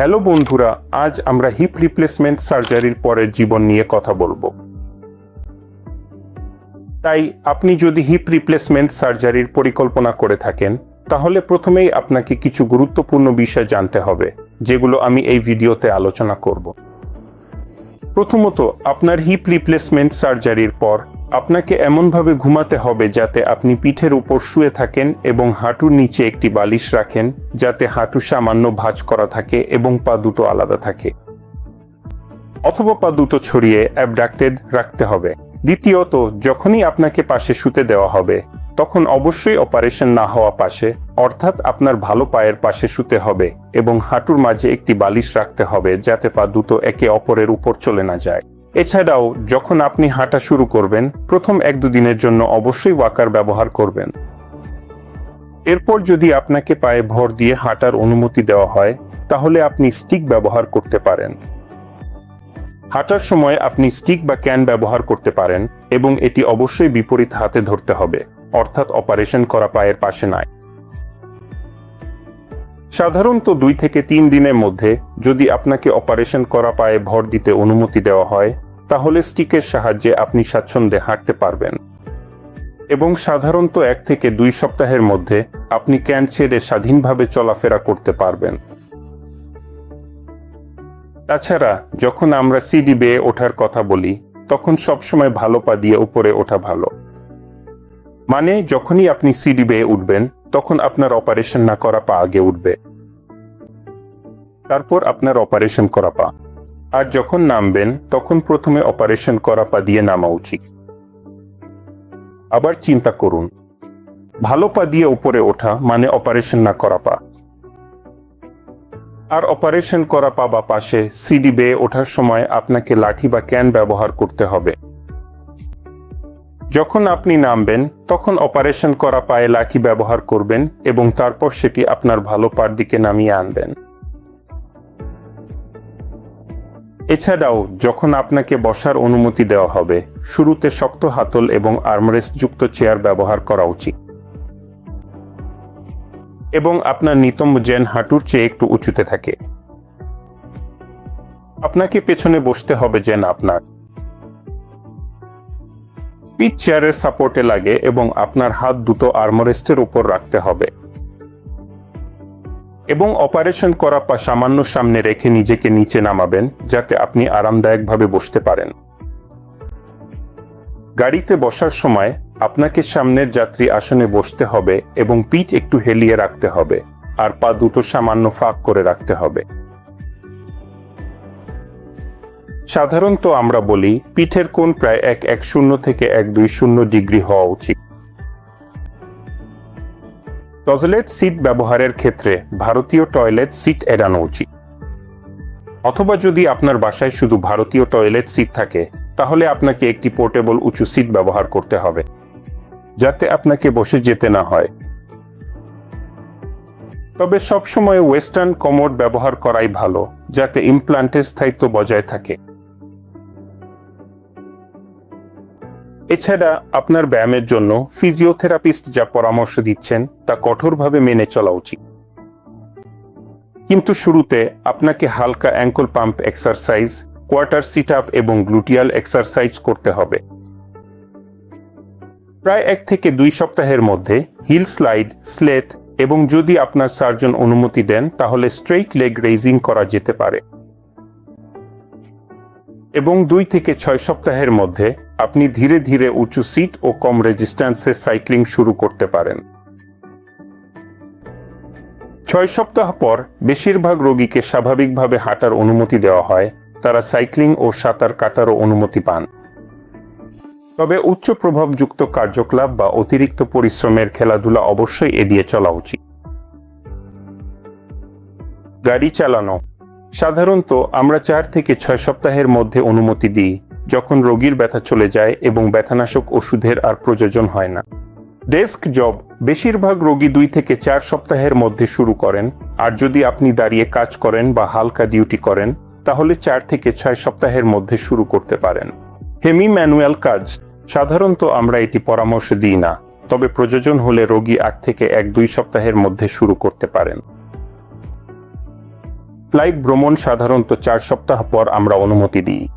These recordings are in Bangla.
হ্যালো বন্ধুরা, আজ আমরা হিপ রিপ্লেসমেন্ট সার্জারির পরের জীবন নিয়ে কথা বলব। তাই আপনি যদি হিপ রিপ্লেসমেন্ট সার্জারির পরিকল্পনা করে থাকেন, তাহলে প্রথমেই আপনাকে কিছু গুরুত্বপূর্ণ বিষয় জানতে হবে, যেগুলো আমি এই ভিডিওতে আলোচনা করব। প্রথমত, আপনার হিপ রিপ্লেসমেন্ট সার্জারির পর আপনাকে এমনভাবে ঘুমাতে হবে যাতে আপনি পিঠের উপর শুয়ে থাকেন এবং হাঁটুর নিচে একটি বালিশ রাখেন, যাতে হাঁটু সামান্য ভাঁজ করা থাকে এবং পা দুটো আলাদা থাকে। অথবা পা দুটো ছড়িয়ে অ্যাবডাক্টেড রাখতে হবে। দ্বিতীয়ত, যখনই আপনাকে পাশে শুতে দেওয়া হবে, তখন অবশ্যই অপারেশন না হওয়া পাশে, অর্থাৎ আপনার ভালো পায়ের পাশে শুতে হবে এবং হাঁটুর মাঝে একটি বালিশ রাখতে হবে যাতে পা দুটো একে অপরের উপর চলে না যায়। এছাড়াও, যখন আপনি হাঁটা শুরু করবেন, প্রথম এক দুদিনের জন্য অবশ্যই ওয়াকার ব্যবহার করবেন। এরপর যদি আপনাকে পায়ে ভর দিয়ে হাঁটার অনুমতি দেওয়া হয়, তাহলে আপনি স্টিক ব্যবহার করতে পারেন। হাঁটার সময় আপনি স্টিক বা ক্যান ব্যবহার করতে পারেন এবং এটি অবশ্যই বিপরীত হাতে ধরতে হবে, অর্থাৎ অপারেশন করা পায়ের পাশে নয়। সাধারণত দুই থেকে তিন দিনের মধ্যে যদি আপনাকে অপারেশন করা পায়ে ভর দিতে অনুমতি দেওয়া হয়, তাহলে স্টিকের সাহায্যে আপনি স্বাচ্ছন্দ্যে হাঁটতে পারবেন। এবং সাধারণত এক থেকে দুই সপ্তাহের মধ্যে আপনি ক্যান ছেড়ে স্বাধীনভাবে চলাফেরা করতে পারবেন। তাছাড়া, যখন আমরা সিডি বেয়ে ওঠার কথা বলি, তখন সবসময় ভালো পা দিয়ে উপরে ওঠা ভালো। মানে যখনই আপনি সিডি বেয়ে উঠবেন তখন আপনার অপারেশন না করা পা আগে উঠবে। তারপর আপনার অপারেশন করা পা। আর যখন নামবেন, তখন প্রথমে অপারেশন করা পা দিয়ে নামা উচিত। আবার চিন্তা করুন। ভালো পা দিয়ে উপরে ওঠা মানে অপারেশন না করা পা। আর অপারেশন করা পা বা পাশে সিডি বেয়ে ওঠার সময় আপনাকে লাঠি বা ক্যান ব্যবহার করতে হবে। যখন আপনি নামবেন, তখন অপারেশন করা পায়ে লাঠি ব্যবহার করবেন এবং তারপর সেটি আপনার ভালো পার দিকে নামিয়ে আনবেন। এছাড়াও, যখন আপনাকে বসার অনুমতি দেওয়া হবে, শুরুতে শক্ত হাতল এবং আর্মরেস্ট যুক্ত চেয়ার ব্যবহার করা উচিত। এবং আপনার নিতম্ব জেন হাঁটুর চেয়ে একটু উঁচুতে থাকে। আপনাকে পেছনে বসতে হবে যেন আপনার। পিচ চেয়ারের সাপোর্টে লাগে এবং আপনার হাত দুটো আর্মরেস্টের উপর রাখতে হবে। এবং অপারেশন করা পা সামান্য সামনে রেখে নিজেকে নিচে নামাবেন, যাতে আপনি আরামদায়কভাবে বসতে পারেন। গাড়িতে বসার সময় আপনাকে সামনের যাত্রী আসনে বসতে হবে এবং পিঠ একটু হেলিয়ে রাখতে হবে, আর পা দুটো সামান্য ফাঁক করে রাখতে হবে। সাধারণত আমরা বলি, পিঠের কোণ প্রায় এক এক শূন্য থেকে এক দুই শূন্য ডিগ্রি হওয়া উচিত। টয়লেট সিট ব্যবহারের ক্ষেত্রে ভারতীয় টয়লেট সিট এড়ানো উচিত। অথবা যদি আপনার বাসায় শুধু ভারতীয় টয়লেট সিট থাকে, তাহলে আপনাকে একটি পোর্টেবল উঁচু সিট ব্যবহার করতে হবে, যাতে আপনাকে বসে যেতে না হয়। তবে সবসময় ওয়েস্টার্ন কমোড ব্যবহার করাই ভালো, যাতে ইমপ্লান্টের স্থায়িত্ব বজায় থাকে। এছাড়া আপনার ব্যায়ামের জন্য ফিজিওথেরাপিস্ট যা পরামর্শ দিচ্ছেন তা কঠোরভাবে মেনে চলা উচিত। কিন্তু শুরুতে আপনাকে হালকা ankle pump exercise quarter sit up এবং গ্লুটিয়াল এক্সারসাইজ করতে হবে। প্রায় এক থেকে দুই সপ্তাহের মধ্যে হিল স্লাইড স্লেট এবং যদি আপনার সার্জন অনুমতি দেন তাহলে স্ট্রেইট লেগ রেইজিং করা যেতে পারে। এবং দুই থেকে ছয় সপ্তাহের মধ্যে আপনি ধীরে ধীরে উঁচু সিট ও কম রেজিস্ট্যান্সে সাইক্লিং শুরু করতে পারেন। ছয় সপ্তাহ পর বেশিরভাগ রোগীকে স্বাভাবিকভাবে হাঁটার অনুমতি দেওয়া হয়, তারা সাইক্লিং ও সাঁতার কাটারও অনুমতি পান। তবে উচ্চ প্রভাবযুক্ত কার্যকলাপ বা অতিরিক্ত পরিশ্রমের খেলাধুলা অবশ্যই এড়িয়ে চলা উচিত। গাড়ি চালানো সাধারণত আমরা চার থেকে ছয় সপ্তাহের মধ্যে অনুমতি দিই, যখন রোগীর ব্যথা চলে যায় এবং ব্যথানাশক ওষুধের আর প্রয়োজন হয় না। ডেস্ক জব বেশিরভাগ রোগী দুই থেকে চার সপ্তাহের মধ্যে শুরু করেন, আর যদি আপনি দাঁড়িয়ে কাজ করেন বা হালকা ডিউটি করেন, তাহলে চার থেকে ছয় সপ্তাহের মধ্যে শুরু করতে পারেন। হেমি ম্যানুয়াল কাজ, সাধারণত আমরা এটি পরামর্শ দিই না, তবে প্রয়োজন হলে রোগী আট থেকে এক দুই সপ্তাহের মধ্যে শুরু করতে পারেন। ফ্লাইট ভ্রমণ সাধারণত চার সপ্তাহ পর আমরা অনুমতি দিই।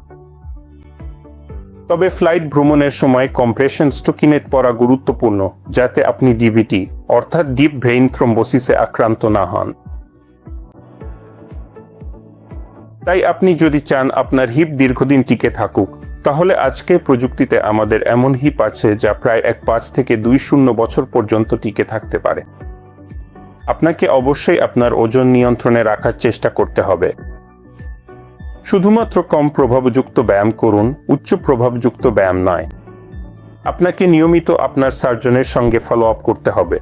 তবে ফ্লাইট ভ্রমণের সময় কম্প্রেশন স্টোকিনেট পরা গুরুত্বপূর্ণ, যাতে আপনি ডিভিটি, অর্থাৎ ডিপ ভেইন থ্রম্বোসিসে আক্রান্ত না হন। তাই আপনি যদি চান আপনার হিপ দীর্ঘদিন টিকে থাকুক, তাহলে আজকে প্রযুক্তিতে আমাদের এমন হিপ আছে যা প্রায় এক পাঁচ থেকে দুই শূন্য বছর পর্যন্ত টিকে থাকতে পারে। আপনাকে অবশ্যই আপনার ওজন নিয়ন্ত্রণে রাখার চেষ্টা করতে হবে। শুধুমাত্র কম প্রভাবযুক্ত ব্যায়াম করুন, উচ্চ প্রভাবযুক্ত ব্যায়াম নয়। আপনাকে নিয়মিত আপনার সার্জনের সঙ্গে ফলো আপ করতে হবে।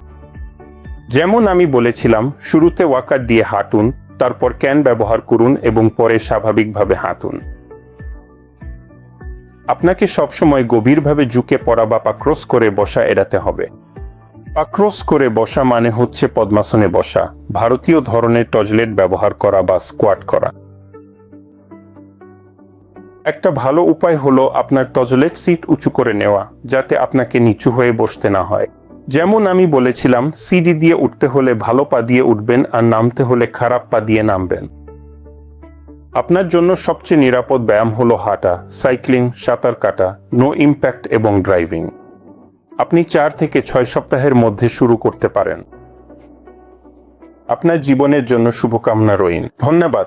যেমন আমি বলেছিলাম, শুরুতে ওয়াকার দিয়ে হাঁটুন, তারপর ক্যান ব্যবহার করুন এবং পরে স্বাভাবিকভাবে হাঁটুন। আপনাকে সবসময় গভীরভাবে ঝুঁকে পড়া বা পাক্রস করে বসা এড়াতে হবে। পাক্রস করে বসা মানে হচ্ছে পদ্মাসনে বসা, ভারতীয় ধরনের টজলেট ব্যবহার করা বা স্কোয়াট করা। একটা ভালো উপায় হলো আপনার টজলেট সিট উঁচু করে নেওয়া, যাতে আপনাকে নিচু হয়ে বসতে না হয়। যেমন আমি বলেছিলাম, সিডি দিয়ে উঠতে হলে ভালো পা দিয়ে উঠবেন আর নামতে হলে খারাপ পা দিয়ে নামবেন। আপনার জন্য সবচেয়ে নিরাপদ ব্যায়াম হলো হাঁটা, সাইক্লিং, সাঁতার কাটা নো ইম্প্যাক্ট এবং ড্রাইভিং আপনি চার থেকে ছয় সপ্তাহের মধ্যে শুরু করতে পারেন। আপনার জীবনের জন্য শুভকামনা রইন ধন্যবাদ।